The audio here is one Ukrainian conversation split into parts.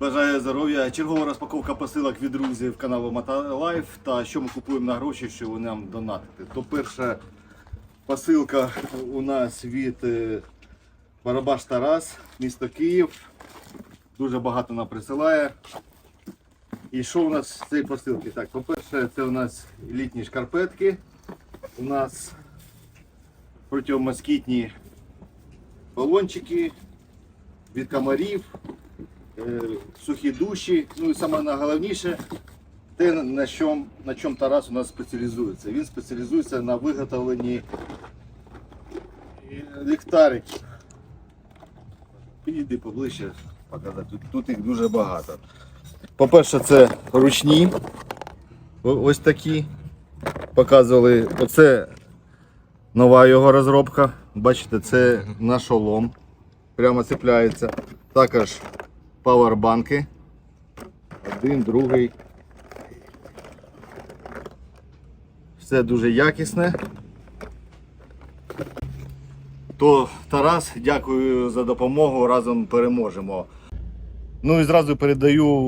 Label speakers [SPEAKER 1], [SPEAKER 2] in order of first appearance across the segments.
[SPEAKER 1] Бажаю здоров'я. Чергова розпаковка посилок від друзів каналу Мотолайф та що ми купуємо на гроші, що ви нам донатите. То перша посилка у нас від е, Барабаш Тарас, місто Київ. Дуже багато нам присилає. І що у нас з цієї посилки? Так, по-перше, це у нас літні шкарпетки. У нас протимоскітні балончики від комарів, сухі душі. Ну і саме найголовніше, те, на чому, на чому Тарас у нас спеціалізується. Він спеціалізується на виготовленні е, ліхтариків. Підійди поближче показати. Тут, тут їх дуже багато. По-перше, це ручні. Ось такі. Показували. Оце нова його розробка. Бачите, це на шолом. Прямо цепляється. Також павербанки. Один, другий. Все дуже якісне. То Тарас, дякую за допомогу. Разом переможемо. Ну і зразу передаю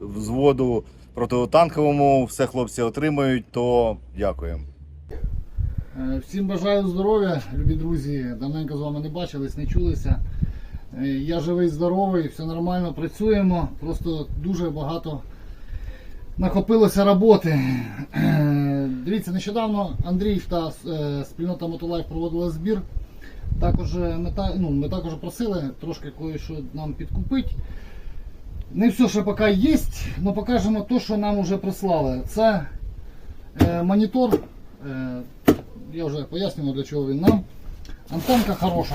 [SPEAKER 1] взводу протитанковому. Все хлопці отримають, то дякуємо.
[SPEAKER 2] Е, Всім бажаю здоров'я, любі друзі. Давненько з вами не бачились, не чулися. Е, Я живий, здоровий, все нормально, працюємо. Просто дуже багато накопилося роботи. Е, Дивіться, нещодавно Андрій та е, спільнота Мотолайф проводила збір. Також е, ми, та- ну, ми також просили трошки кое-що нам підкупити. Не все ще поки є, але покажемо те, що нам вже прислали. Це е, монітор. Е, я вже пояснював, для чого він нам. Антенка хороша.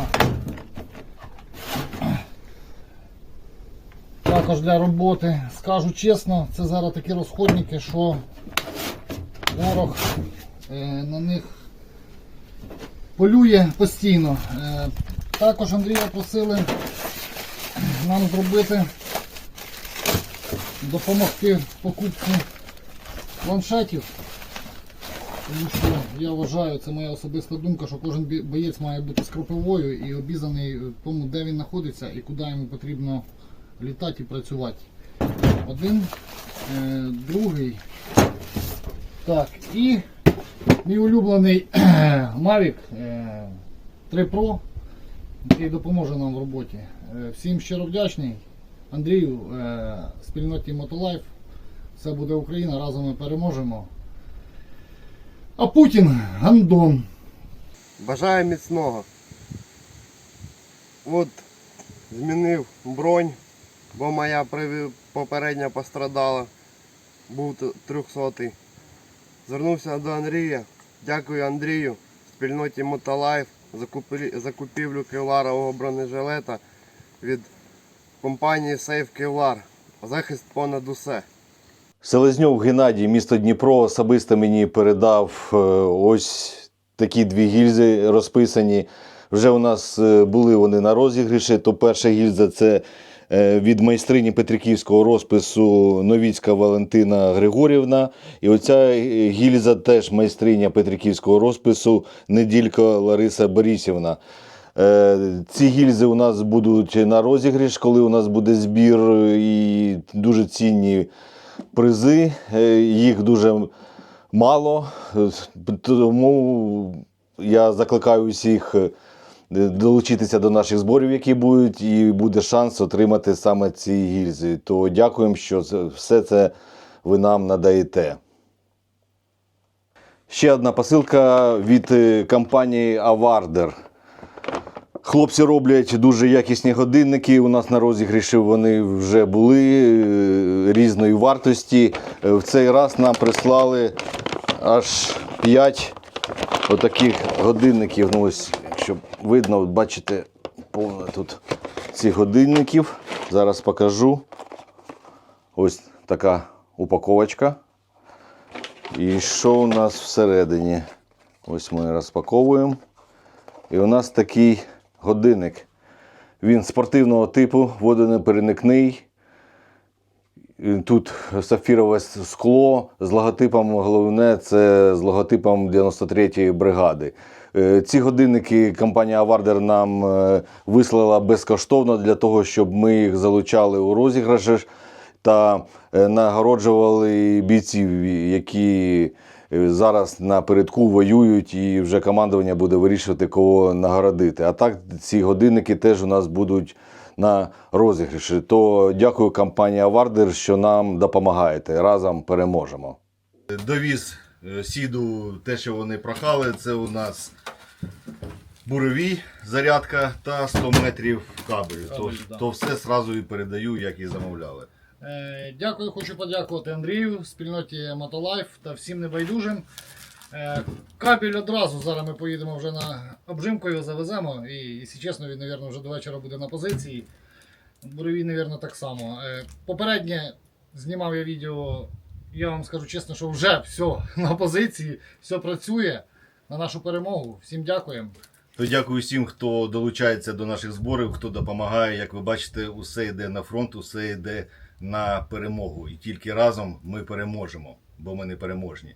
[SPEAKER 2] Також для роботи. Скажу чесно, це зараз такі розходники, що ворог е, на них полює постійно. Е, також Андрія просили нам зробити, допомогти в покупці планшетів. Тому що я вважаю, це моя особиста думка, що кожен боєць має бути з кропивою і обізаний тому, де він знаходиться і куди йому потрібно літати і працювати. Один, е, другий. Так, і мій улюблений Mavic е, 3 Pro, який допоможе нам в роботі. Е, всім щиро вдячний. Андрію, е, спільноті Мотолайф. Все буде Україна, разом ми переможемо. А Путін гандон.
[SPEAKER 3] Бажаю міцного. От змінив бронь, бо моя попередня пострадала. Був 300-й. Звернувся до Андрія. Дякую Андрію, спільноті Мотолайф за купівлю кевларового бронежилета від компанії Safe Kevlar. Захист понад усе.
[SPEAKER 1] Селезньов Геннадій, місто Дніпро, особисто мені передав е, ось такі дві гільзи розписані. Вже у нас е, були вони на розігріші. То перша гільза це від майстрині Петриківського розпису Новіцька Валентина Григорівна. І оця е, гільза теж майстриня Петриківського розпису Неділько Лариса Борисівна. Е, Ці гільзи у нас будуть на розігріш, коли у нас буде збір і дуже цінні призи. Е, Їх дуже мало. Е, Тому я закликаю усіх е, долучитися до наших зборів, які будуть, і буде шанс отримати саме ці гільзи. То дякуємо, що все це ви нам надаєте. Ще одна посилка від е, компанії Авардер. Хлопці роблять дуже якісні годинники. У нас на розігріші вони вже були е, різної вартості. Е, В цей раз нам прислали аж 5 отаких годинників. Ну, ось, щоб видно, бачите, повно тут цих годинників. Зараз покажу. Ось така упаковочка. І що у нас всередині? Ось ми розпаковуємо. І у нас такий годинник. Він спортивного типу, водонепереникний. Тут сапфірове скло з логотипом, головне, це з логотипом 93-ї бригади. Е, Ці годинники компанія Авардер нам е, вислала безкоштовно для того, щоб ми їх залучали у розіграші та е, нагороджували бійців, які зараз напередку воюють, і вже командування буде вирішувати, кого нагородити. А так ці годинники теж у нас будуть на розіграші. То дякую компанії Авардер, що нам допомагаєте. Разом переможемо. Довіз е, сіду те, що вони прохали. Це у нас буровій зарядка та 100 метрів кабелю. То,
[SPEAKER 2] Кабель, да.
[SPEAKER 1] то все зразу і передаю, як і замовляли.
[SPEAKER 2] Е, Дякую, хочу подякувати Андрію, спільноті Мотолайф та всім небайдужим. Е, Кабель одразу зараз ми поїдемо вже на обжимку, його завеземо. І, якщо чесно, він, мабуть, вже до вечора буде на позиції. Буровій, мабуть, так само. Е, Попереднє знімав я відео, я вам скажу чесно, що вже все на позиції, все працює на нашу перемогу. Всім дякуємо.
[SPEAKER 1] То дякую всім, хто долучається до наших зборів, хто допомагає. Як ви бачите, усе йде на фронт, усе йде на перемогу. І тільки разом ми переможемо, бо ми не переможні.